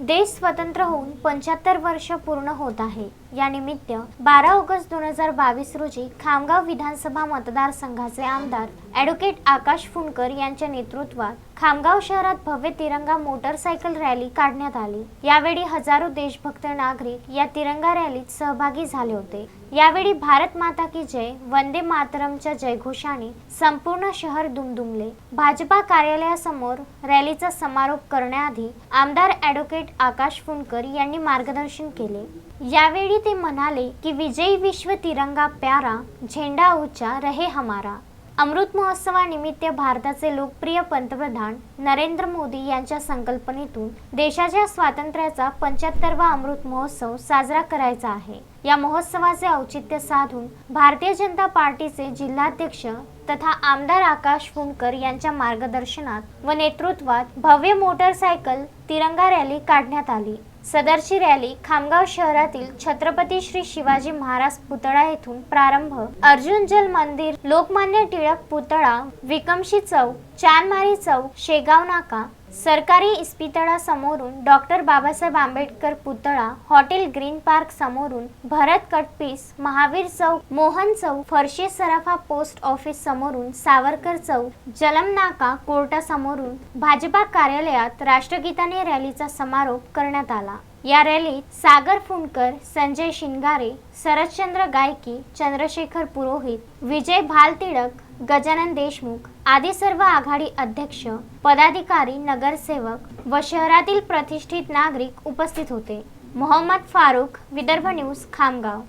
देश स्वतंत्र होऊन पंच्याहत्तर वर्ष पूर्ण होत आहे. या निमित्त बारा ऑगस्ट दोन हजार बावीस रोजी खामगाव विधानसभा मतदारसंघाचे आमदार ॲडव्होकेट आकाश फुंडकर यांच्या नेतृत्वात खामगाव शहरात भव्य तिरंगा मोटरसायकल रॅली काढण्यात आली. यावेळी हजारो देशभक्त नागरिक या तिरंगा रॅलीत सहभागी झाले होते. यावेळी भारत माता की जय वंदे मातरमच्या जयघोषाने संपूर्ण शहर दुमदुमले. भाजपा कार्यालयासमोर रॅलीचा समारोप करण्याआधी आमदार ॲडव्होकेट आकाश फुंडकर यांनी मार्गदर्शन केले. यावेळी ते म्हणाले की विजयी विश्व तिरंगा प्यारा झेंडा ऊंचा रहे हमारा. अमृत महोत्सवानिमित्त भारताचे लोकप्रिय पंतप्रधान नरेंद्र मोदी यांच्या संकल्पनेतून देशाच्या स्वातंत्र्याचा पंच्याहत्तरवा अमृत महोत्सव साजरा करायचा आहे. या महोत्सवाचे औचित्य साधून भारतीय जनता पार्टीचे जिल्हाध्यक्ष तथा आमदार आकाश फुंडकर यांच्या मार्गदर्शनात व नेतृत्वात भव्य मोटरसायकल तिरंगा रॅली काढण्यात आली. सदरची रॅली खामगाव शहरातील छत्रपती श्री शिवाजी महाराज पुतळा येथून प्रारंभ. अर्जुन जल मंदिर लोकमान्य टिळक पुतळा विकमशी चौक चांदमारी चौक शेगाव नाका सरकारी इस्पितळा समोरून डॉक्टर बाबासाहेब आंबेडकर पुतळा हॉटेल ग्रीन पार्क समोरून भरत कटपीस महावीर चौक मोहन चौक फरशे सराफा पोस्ट ऑफिस समोरून सावरकर चौक जलम नाका कोर्टासमोरून भाजपा कार्यालयात राष्ट्रगीताने रॅलीचा समारोप करण्यात आला. या रॅलीत सागर फुंडकर संजय शिंगारे शरदचंद्र गायकी चंद्रशेखर पुरोहित विजय भाल गजानन देशमुख आदी सर्व आघाडी अध्यक्ष पदाधिकारी नगरसेवक व शहरातील प्रतिष्ठित नागरिक उपस्थित होते. मोहम्मद फारूक विदर्भ न्यूज खामगाव.